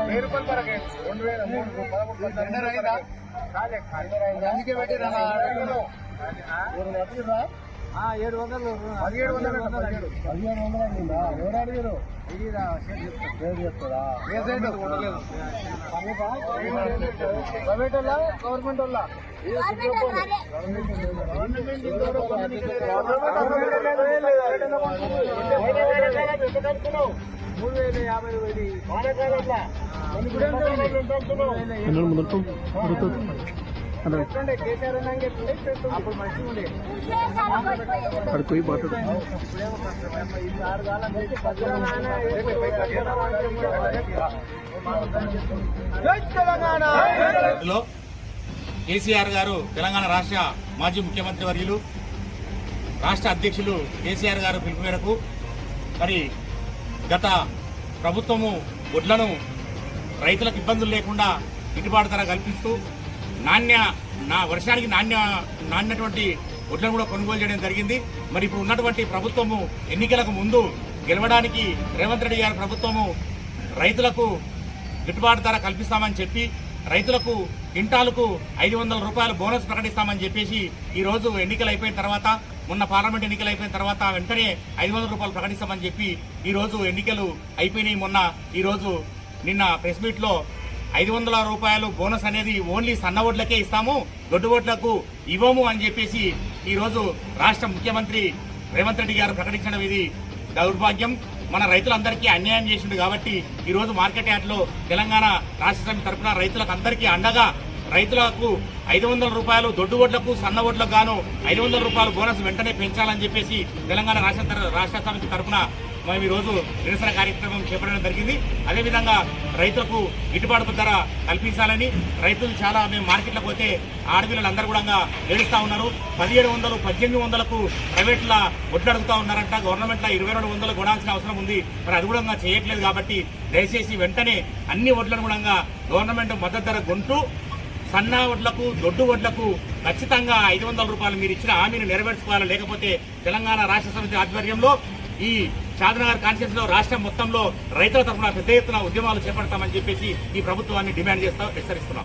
వెయ్యి రూపాయలు పరకే రెండు వేల మూడు పదమూడు టెండర్ అయిందా అందుకే పెట్టిరా ఏడు వందలు. పదిహేడు వందలు పదిహేడు పదిహేను వందలు అయిందా ఎవరు అడిగారు? ఏడు చెప్తారా? ఏ సైడ్ ప్రైవేట్ వాళ్ళ. గవర్నమెంట్ వాళ్ళ? మూడు వేల యాభై ఉన్నాక అప్పుడు మంచిగా ఉండే అక్కడికి పోయి మాట్లాడు ఇప్పుడేమో కష్టం. ఇది ఆరు కాలం పెట్టి పద్దెన నాయన ఏ పోయి కష్టం అంటే మూడు లో కేసీఆర్ గారు తెలంగాణ రాష్ట్ర మాజీ ముఖ్యమంత్రి వర్యులు రాష్ట్ర అధ్యక్షులు కేసీఆర్ గారు పిలుపు మేరకు మరి గత ప్రభుత్వము వడ్లను రైతులకు ఇబ్బందులు లేకుండా గిట్టుబాటు ధర కల్పిస్తూ నాణ్య నా వర్షానికి నాణ్య నాణ్యటువంటి వడ్లను కూడా కొనుగోలు చేయడం జరిగింది. మరి ఇప్పుడు ఉన్నటువంటి ప్రభుత్వము ఎన్నికలకు ముందు గెలవడానికి రేవంత్ రెడ్డి గారి ప్రభుత్వము రైతులకు గిట్టుబాటు ధర కల్పిస్తామని చెప్పి రైతులకు క్వింటాలకు ఐదు వందల రూపాయలు బోనస్ ప్రకటిస్తామని చెప్పేసి ఈ రోజు ఎన్నికలు అయిపోయిన తర్వాత మొన్న పార్లమెంట్ ఎన్నికలు అయిపోయిన తర్వాత వెంటనే ఐదు వందల రూపాయలు ప్రకటిస్తామని చెప్పి ఈ రోజు ఎన్నికలు అయిపోయినాయి. మొన్న ఈ రోజు నిన్న ప్రెస్ మీట్లో ఐదు వందల రూపాయలు బోనస్ అనేది ఓన్లీ సన్న ఓట్లకే ఇస్తాము దొడ్డు ఓట్లకు ఇవ్వము అని చెప్పేసి ఈరోజు రాష్ట్ర ముఖ్యమంత్రి రేవంత్ రెడ్డి గారు ప్రకటించడం ఇది దౌర్భాగ్యం. మన రైతులందరికీ అన్యాయం చేసిండు కాబట్టి ఈరోజు మార్కెట్ యార్డ్లో తెలంగాణ రాష్ట్ర సమితి తరఫున రైతులకు అందరికీ అండగా రైతులకు ఐదు వందల రూపాయలు దొడ్డు ఓట్లకు సన్న ఓట్లకు గాను ఐదు వందల రూపాయలు బోనస్ వెంటనే పెంచాలని చెప్పేసి తెలంగాణ రాష్ట్ర రాష్ట్ర సమితి తరఫున మేము ఈ రోజు నిరసన కార్యక్రమం చేపట్టడం జరిగింది. అదేవిధంగా రైతులకు గిట్టుబాటు ధర కల్పించాలని రైతులు చాలా మేము మార్కెట్లకు పోతే ఆడపిల్లలందరూ కూడా ఏడుస్తూ ఉన్నారు. పదిహేడు వందలు పద్దెనిమిది వందలకు ప్రైవేట్ల ఒడ్లు అడుగుతా ఉన్నారంట. గవర్నమెంట్లో ఇరవై రెండు వందలు కొనాల్సిన అవసరం ఉంది. మరి అది కూడా చేయట్లేదు కాబట్టి దయచేసి వెంటనే అన్ని వడ్లను కూడా గవర్నమెంట్ మద్దతు ధర కొంటూ సన్న వడ్లకు దొడ్డు వడ్లకు ఖచ్చితంగా ఐదు వందల రూపాయలు మీరు ఇచ్చిన హామీని నెరవేర్చుకోవాలి? లేకపోతే తెలంగాణ రాష్ట్ర సమితి ఆధ్వర్యంలో ఈ షాద్నగర్ కాన్షియస్లో రాష్ట్రం మొత్తంలో రైతుల తరఫున పెద్ద ఎత్తున ఉద్యమాలు చేపడతామని చెప్పేసి ఈ ప్రభుత్వాన్ని డిమాండ్ చేస్తా హెచ్చరిస్తున్నాం.